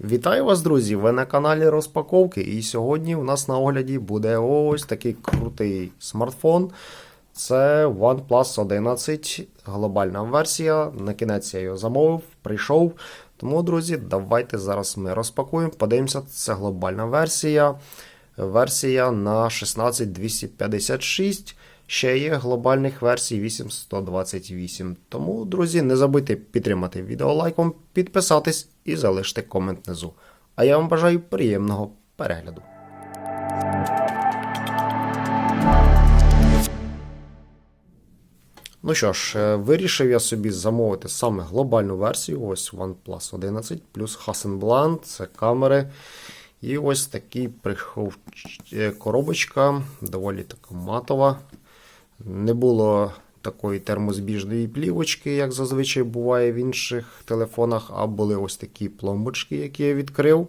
Вітаю вас, друзі! Ви на каналі Розпаковки. І сьогодні у нас на огляді буде ось такий крутий смартфон. Це OnePlus 11, глобальна версія. На кінець я його замовив, прийшов. Тому, друзі, давайте зараз ми розпакуємо. Подивимося, це глобальна версія. Версія на 16256. Ще є глобальних версій 8128. Тому, друзі, не забудьте підтримати відео лайком, підписатись і залишити комент внизу. А я вам бажаю приємного перегляду. Ну що ж, е, вирішив я собі замовити саме глобальну версію. Ось OnePlus 11 плюс Hasselblad, це камери. І ось такий прихов е, коробочка, доволі така матова. Не було такої термозбіжної плівочки, як зазвичай буває в інших телефонах, а були ось такі пломбочки, які я відкрив.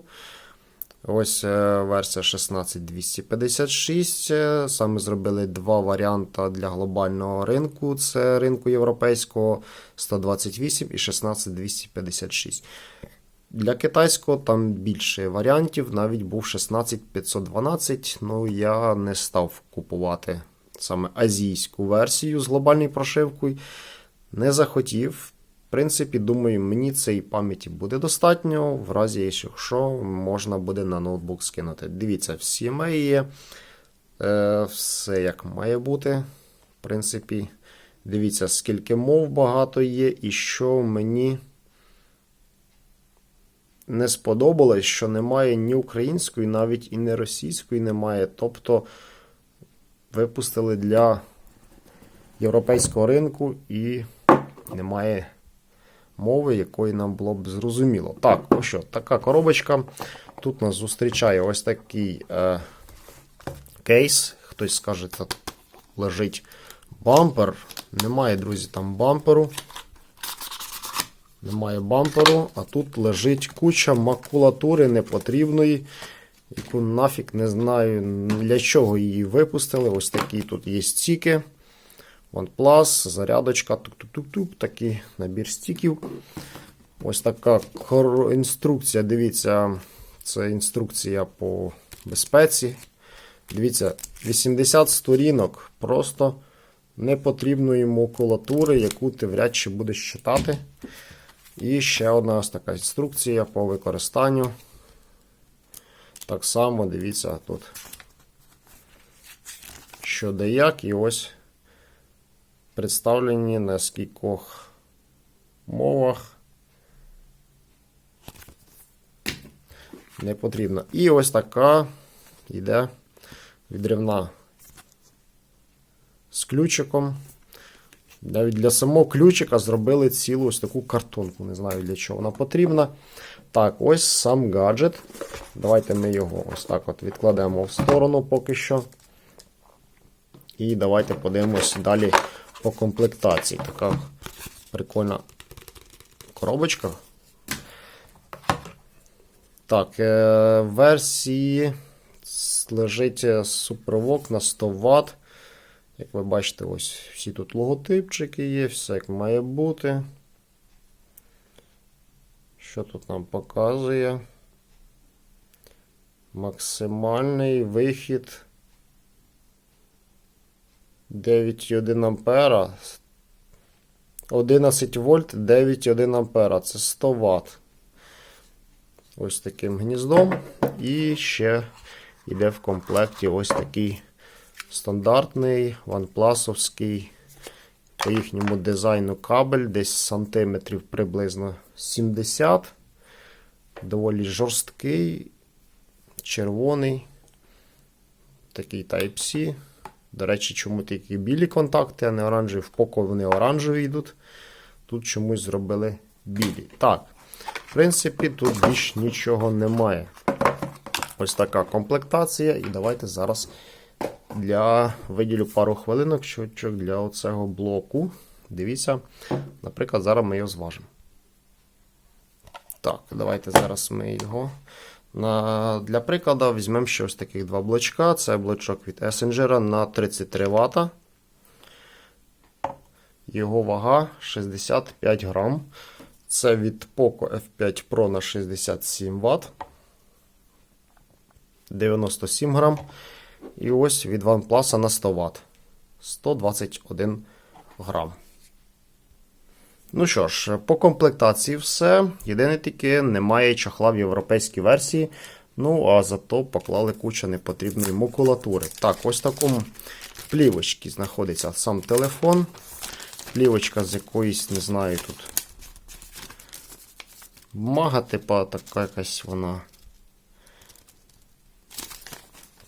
Ось е, версія 16256. Е, Саме зробили два варіанти для глобального ринку: це ринку європейського 128 і 16256. Для китайського там більше варіантів, навіть був 16512. Ну я не став купувати саме азійську версію з глобальною прошивкою. Не захотів. В принципі, думаю, мені цієї пам'яті буде достатньо, в разі, якщо можна буде на ноутбук скинути. Дивіться, всі мої є. Е, все як має бути. В принципі, дивіться, скільки мов багато є, і що мені не сподобалось, що немає ні української, навіть і не російської немає. Тобто випустили для європейського ринку і немає мови, якої нам було б зрозуміло. Так, ось що, така коробочка. Тут нас зустрічає ось такий е, кейс. Хтось скаже, тут лежить бампер. Немає, друзі, там бамперу. Немає бамперу, а тут лежить куча макулатури непотрібної, яку нафіг не знаю, для чого її випустили. Ось такі тут є стіки. OnePlus, зарядочка, тук-тук-тук-тук, такий набір стіків. Ось така інструкція. Дивіться, це інструкція по безпеці. Дивіться, 80 сторінок просто непотрібної макулатури, яку ти вряд чи будеш читати. І ще одна ось така інструкція по використанню. Так само, дивіться, тут що де як, і ось представлені на скількох мовах. Не потрібно. І ось така йде відривна з ключиком. Навіть для самого ключика зробили цілу ось таку картонку. Не знаю для чого вона потрібна. Так, ось сам гаджет. Давайте ми його ось так от відкладемо в сторону поки що. І давайте подивимось далі по комплектації. Така прикольна коробочка. Так, е версії лежить супровок на 100 Вт. Як ви бачите, ось всі тут логотипчики є, все як має бути. Що тут нам показує? Максимальний вихід 9,1 ампера. 11 вольт 9,1 ампера. Це 100 Вт. Ось таким гніздом. І ще йде в комплекті ось такий стандартний ванпласовський по їхньому дизайну кабель, десь сантиметрів приблизно 70. Доволі жорсткий, червоний. Такий Type-C. До речі, чому такі білі контакти, а не оранжеві. В поко вони оранжеві йдуть. Тут чомусь зробили білі. Так, в принципі, тут більш нічого немає. Ось така комплектація. І давайте зараз для виділю пару хвилинок для оцього блоку. Дивіться, наприклад, зараз ми його зважимо. Так, давайте зараз ми його. Для прикладу, візьмемо ще ось таких два блочка. Це блочок від Essential на 33 Вт. Його вага 65 грам. Це від Poco F5 Pro на 67 Вт. 97 грам. І ось від OnePlus на 100 Вт. 121 грам. Ну що ж, по комплектації все. Єдине тільки немає чохла в європейській версії. Ну, а зато поклали кучу непотрібної макулатури. Так, ось в такому плівочці знаходиться сам телефон. Плівочка з якоїсь, не знаю, тут. Мага, типа, така якась вона.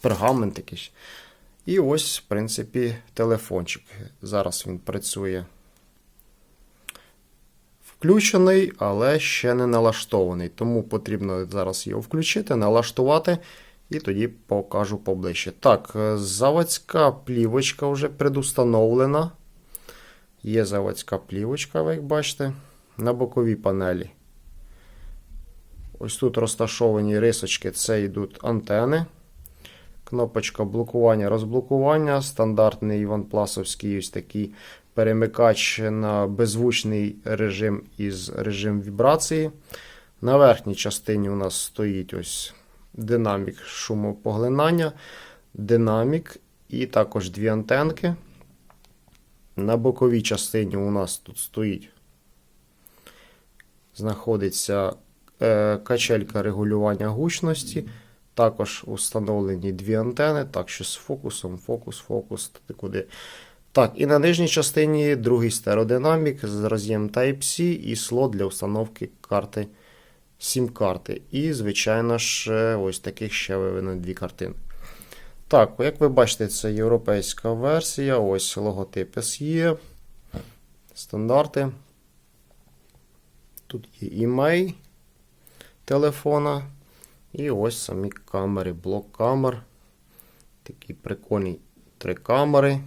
Пергамент якийсь. І ось, в принципі, телефончик. Зараз він працює включений, але ще не налаштований. Тому потрібно зараз його включити, налаштувати, і тоді покажу поближче. Так, е, заводська плівочка вже предустановлена. Є заводська плівочка, ви як бачите, на боковій панелі. Ось тут розташовані рисочки, це йдуть антени. Кнопочка блокування, розблокування, стандартний OnePlus ось такий перемикач на беззвучний режим із режим вібрації. На верхній частині у нас стоїть ось динамік шумопоглинання, динамік і також дві антенки. На боковій частині у нас тут стоїть, знаходиться е, качелька регулювання гучності. Також установлені дві антени, так що з фокусом, фокус, фокус, куди. Так, і на нижній частині другий стереодинамік з роз'єм Type-C і слот для установки карти SIM-карти. І, звичайно ж, ось таких ще виведено дві картини. Так, як ви бачите, це європейська версія. Ось логотип SE. Стандарти. Тут є імей телефона. І ось самі камери, блок камер. Такі прикольні три камери.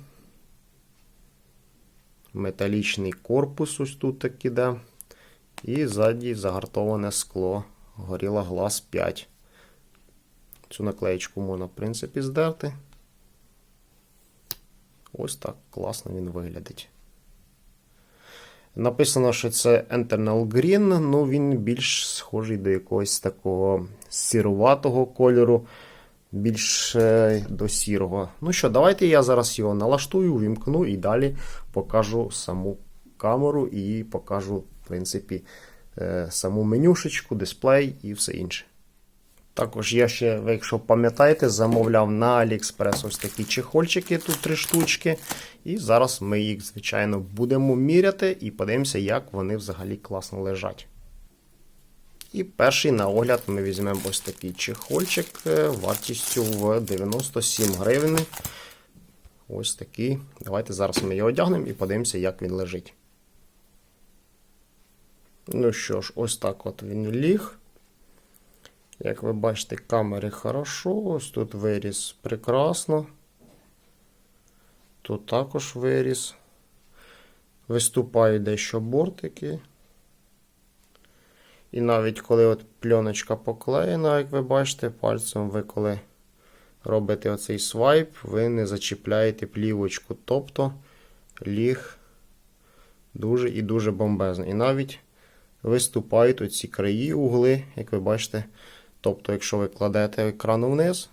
Металічний корпус ось тут так іде. І ззаді загартоване скло. Горіла глаз 5. Цю наклеєчку можна, в принципі, здерти. Ось так класно він виглядить. Написано, що це Internal Green, ну він більш схожий до якогось такого сіруватого кольору, більш до сірого. Ну що, давайте я зараз його налаштую, вімкну і далі покажу саму камеру і покажу, в принципі, е, саму менюшечку, дисплей і все інше. Також я ще, якщо пам'ятаєте, замовляв на AliExpress ось такі чехольчики, тут три штучки. І зараз ми їх, звичайно, будемо міряти і подивимося, як вони взагалі класно лежать. І перший на огляд ми візьмемо ось такий чехольчик е, вартістю в 97 гривень. Ось такий. Давайте зараз ми його одягнемо і подивимося, як він лежить. Ну що ж, ось так от він ліг. Як ви бачите, камери хорошо. Ось тут виріс прекрасно. Тут також виріс. Виступають дещо бортики. І навіть коли от пленочка поклеєна, як ви бачите, пальцем ви коли робите оцей свайп, ви не зачіпляєте плівочку. Тобто ліг дуже і дуже бомбезно. І навіть виступають оці краї угли, як ви бачите. Тобто, якщо ви кладете екран вниз,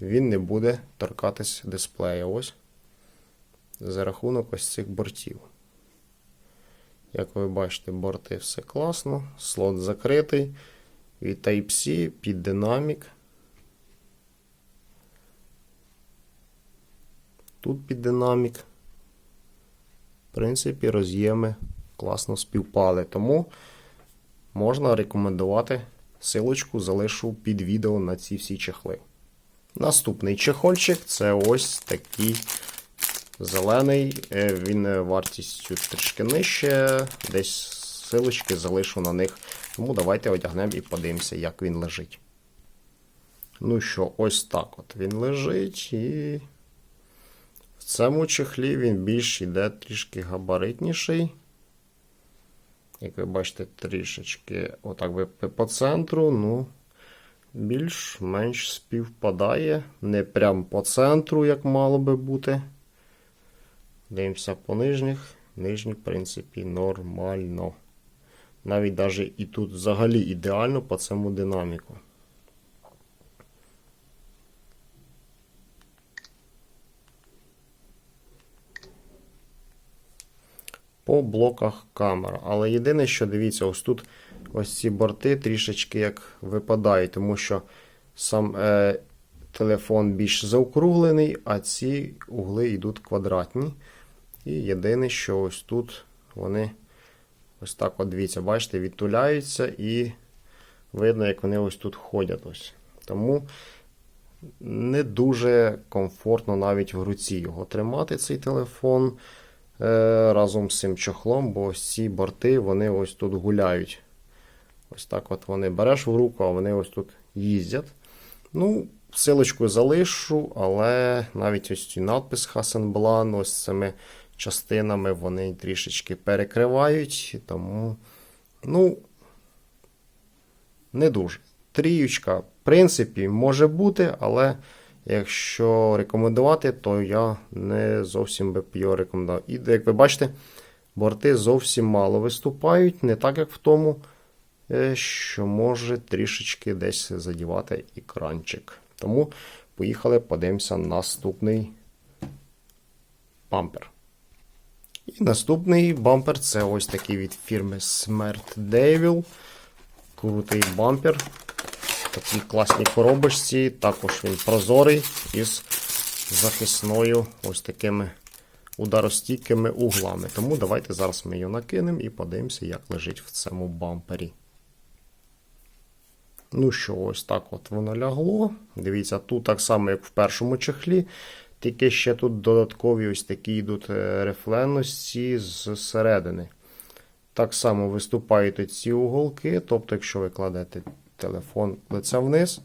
він не буде торкатись дисплея. Ось за рахунок ось цих бортів. Як ви бачите, борти все класно, слот закритий, від Type-C під динамік. Тут під динамік. В принципі, роз'єми класно співпали, тому можна рекомендувати. Силочку залишу під відео на ці всі чехли. Наступний чехольчик це ось такий зелений. Е, він вартістю трішки нижче. Десь силочки залишу на них. Тому давайте одягнемо і подивимося, як він лежить. Ну що, ось так от він лежить. І в цьому чехлі він більш іде трішки габаритніший. Як ви бачите, трішечки отак ви по центру, ну, більш-менш співпадає. Не прям по центру, як мало би бути. Дивимося по нижніх. нижні, в принципі, нормально. Навіть даже і тут взагалі ідеально по цьому динаміку. По блоках камера. Але єдине, що дивіться, ось тут ось ці борти трішечки як випадають, тому що сам е, телефон більш заокруглений, а ці угли йдуть квадратні. І єдине, що ось тут вони ось так от дивіться, бачите, відтуляються і видно, як вони ось тут ходять. Ось. Тому не дуже комфортно навіть в руці його тримати, цей телефон е, разом з цим чохлом, бо ось ці борти вони ось тут гуляють. Ось так от вони береш в руку, а вони ось тут їздять. Ну, силочку залишу, але навіть ось цей надпис Hasselblad ось цими частинами вони трішечки перекривають, тому, ну, не дуже. Тріючка, в принципі, може бути, але якщо рекомендувати, то я не зовсім би його рекомендував. І як ви бачите, борти зовсім мало виступають, не так, як в тому, е, що може трішечки десь задівати екранчик. Тому поїхали, подивимося наступний бампер. І наступний бампер це ось такий від фірми Smart Devil. Крутий бампер. Такі класні коробочці. Також він прозорий із захисною ось такими ударостійкими углами. Тому давайте зараз ми його накинемо і подивимося, як лежить в цьому бампері. Ну що, ось так от воно лягло. Дивіться, тут так само, як в першому чехлі. Тільки ще тут додаткові ось такі йдуть е, рефленості зсередини. Так само виступають ці уголки. Тобто, якщо ви кладете телефон лице вниз,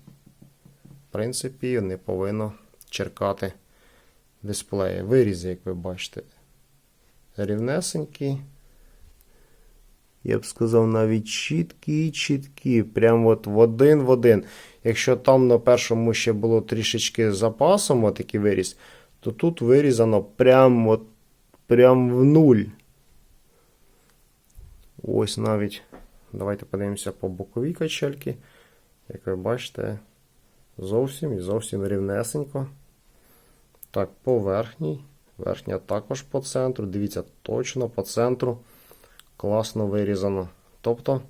в принципі, не повинно черкати дисплеї. Вирізи, як ви бачите, рівнесенькі. Я б сказав, навіть чіткі, чіткі. Прямо от в один в один. Якщо там на першому ще було трішечки запасом, отакий виріз, то тут вирізано прямо от, прям в нуль. Ось навіть. Давайте подивимося по боковій качельці. Як ви бачите, зовсім і зовсім рівнесенько. Так, по верхній. Верхня також по центру. Дивіться, точно по центру. Класно вирізано. Тобто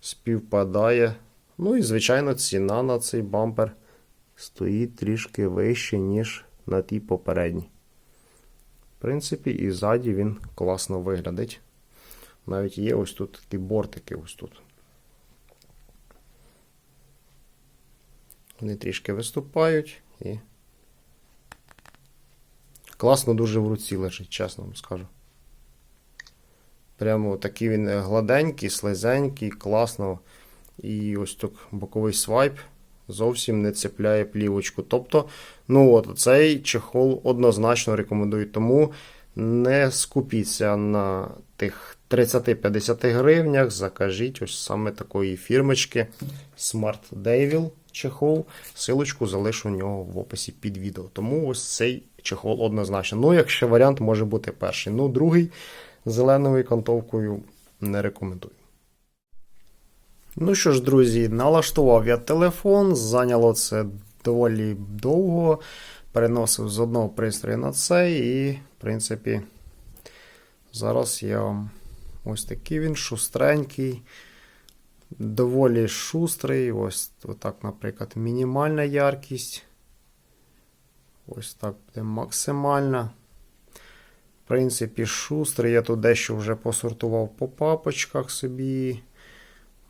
співпадає. Ну і, звичайно, ціна на цей бампер стоїть трішки вище, ніж на тій попередній. В принципі, і ззаді він класно виглядить. Навіть є ось тут такі бортики ось тут. Вони трішки виступають і класно дуже в руці лежить, чесно вам скажу. Прямо такий він гладенький, слизенький, класно. І ось тут боковий свайп зовсім не цепляє плівочку. Тобто, ну от цей чехол однозначно рекомендую. Тому не скупіться на тих 30-50 гривнях. Закажіть ось саме такої фірмочки Smart Devil чехол. Силочку залишу у нього в описі під відео. Тому ось цей чехол однозначно. Ну, якщо варіант може бути перший. Ну, другий зеленою кантовкою не рекомендую. Ну що ж, друзі, налаштував я телефон, зайняло це доволі довго. Переносив з одного пристрою на цей, і, в принципі, зараз я вам ось такий він шустренький, доволі шустрий. Ось так, наприклад, мінімальна яркість. Ось так буде максимальна. В принципі, шустрий. Я тут дещо вже посортував по папочках собі.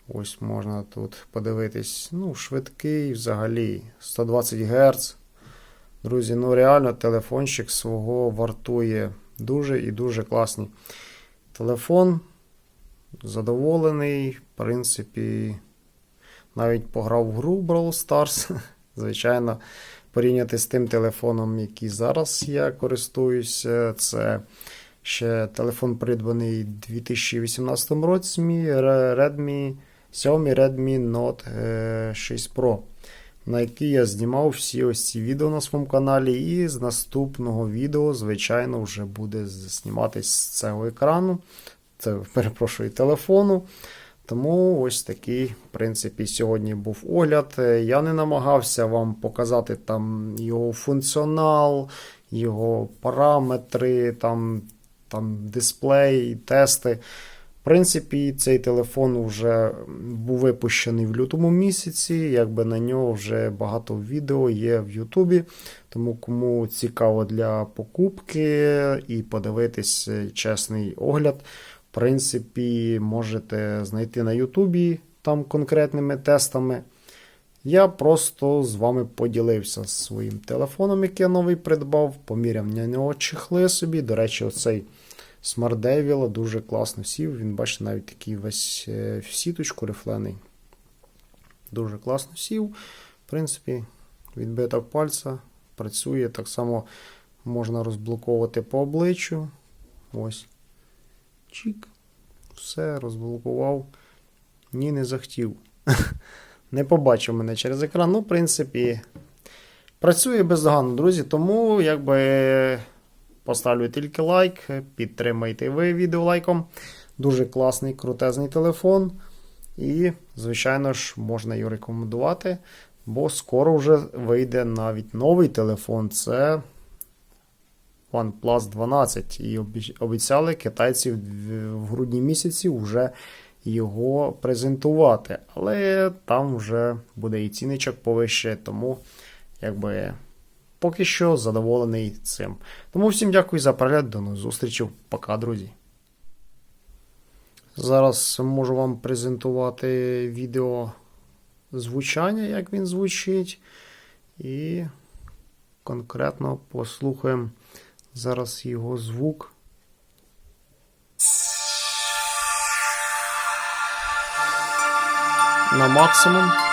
Ось можна тут подивитись. Ну, швидкий взагалі 120 Гц. Друзі, ну реально телефончик свого вартує дуже і дуже класний. Телефон задоволений. В принципі, навіть пограв в гру Brawl Stars. Звичайно, порівняти з тим телефоном, який зараз я користуюся. Це ще телефон придбаний у 2018 році. Redmi Xiaomi Redmi Note 6 Pro. на якій я знімав всі ось ці відео на своєму каналі. І з наступного відео, звичайно, вже буде зніматись з цього екрану. Це, перепрошую, телефону. Тому ось такий, в принципі, сьогодні був огляд. Е, Я не намагався вам показати там його функціонал, його параметри, там, там дисплей, тести. Принципі, цей телефон вже був випущений в лютому місяці. Якби на нього вже багато відео є в Ютубі. Тому кому цікаво для покупки і подивитись чесний огляд, в принципі, можете знайти на Ютубі там конкретними тестами. Я просто з вами поділився своїм телефоном, який я новий придбав, поміряв на нього чехли собі. До речі, оцей Smart Devil дуже класно сів. Він, бачите, навіть такий весь е, в сіточку рифлений. Дуже класно сів. В принципі, відбиток пальця працює. Так само можна розблоковувати по обличчю. Ось. Чік. Все, розблокував. Ні, не захотів. Не побачив мене через екран. Ну, в принципі, працює бездоганно, друзі. Тому, якби. Поставлю тільки лайк, підтримайте ви відео лайком. Дуже класний, крутезний телефон. І, звичайно ж, можна його рекомендувати, бо скоро вже вийде навіть новий телефон. Це OnePlus 12. І обіцяли китайці в грудні місяці вже його презентувати. Але там вже буде і ціничок повище, тому якби. Поки що задоволений цим. Тому всім дякую за перегляд. До нових зустрічей. Пока, друзі. Зараз можу вам презентувати відео звучання, як він звучить. І конкретно послухаємо зараз його звук. На максимум.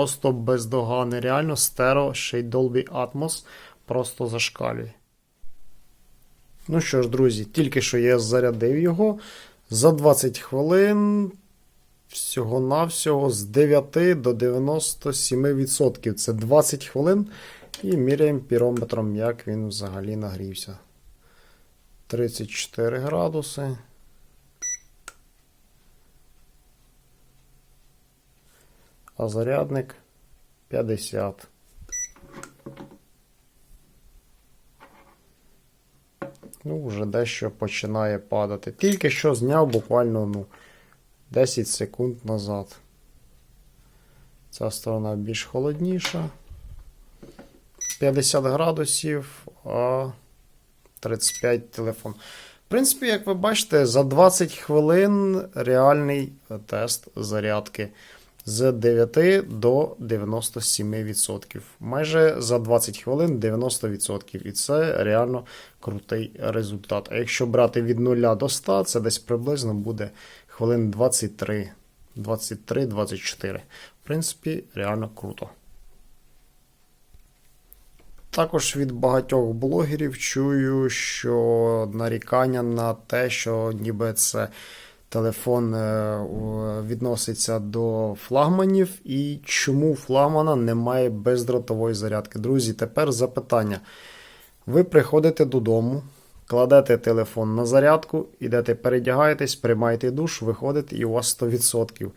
Просто бездоганний. Реально стерео, ще й Dolby Atmos просто зашкалює. Ну що ж, друзі, тільки що я зарядив його за 20 хвилин. Всього-навсього з 9 до 97%. Це 20 хвилин. І міряємо пірометром, як він взагалі нагрівся. 34 градуси. А зарядник 50. Ну, вже дещо починає падати. Тільки що зняв буквально ну, 10 секунд назад. Ця сторона більш холодніша. 50 градусів, а 35 телефон. В принципі, як ви бачите, за 20 хвилин реальний тест зарядки з 9 до 97%. Майже за 20 хвилин 90%. І це реально крутий результат. А якщо брати від 0 до 100, це десь приблизно буде хвилин 23, 23-24. В принципі, реально круто. Також від багатьох блогерів чую, що нарікання на те, що ніби це телефон е, відноситься до флагманів і чому у флагмана немає бездротової зарядки. Друзі, тепер запитання. Ви приходите додому, Кладете телефон на зарядку, ідете передягаєтесь, приймаєте душ, виходите і у вас 100%.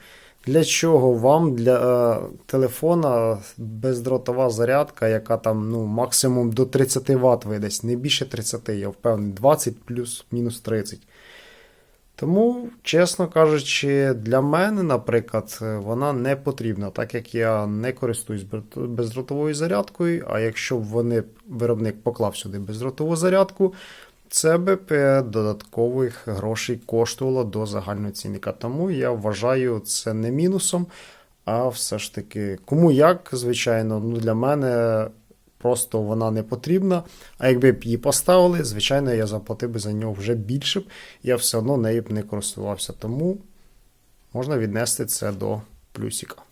Для чого вам для е, телефона бездротова зарядка, яка там ну, максимум до 30 Вт видасть, не більше 30, я впевнений, 20 плюс мінус 30. Тому, чесно кажучи, для мене, наприклад, вона не потрібна, так як я не користуюсь бездротовою зарядкою. А якщо б вони виробник поклав сюди бездротову зарядку, це би е, додаткових грошей коштувало до загального цінника. Тому я вважаю це не мінусом, а все ж таки, кому як, звичайно, ну для мене просто вона не потрібна. А якби б її поставили, звичайно, я заплатив би за нього вже більше б, я все одно нею б не користувався. Тому можна віднести це до плюсика.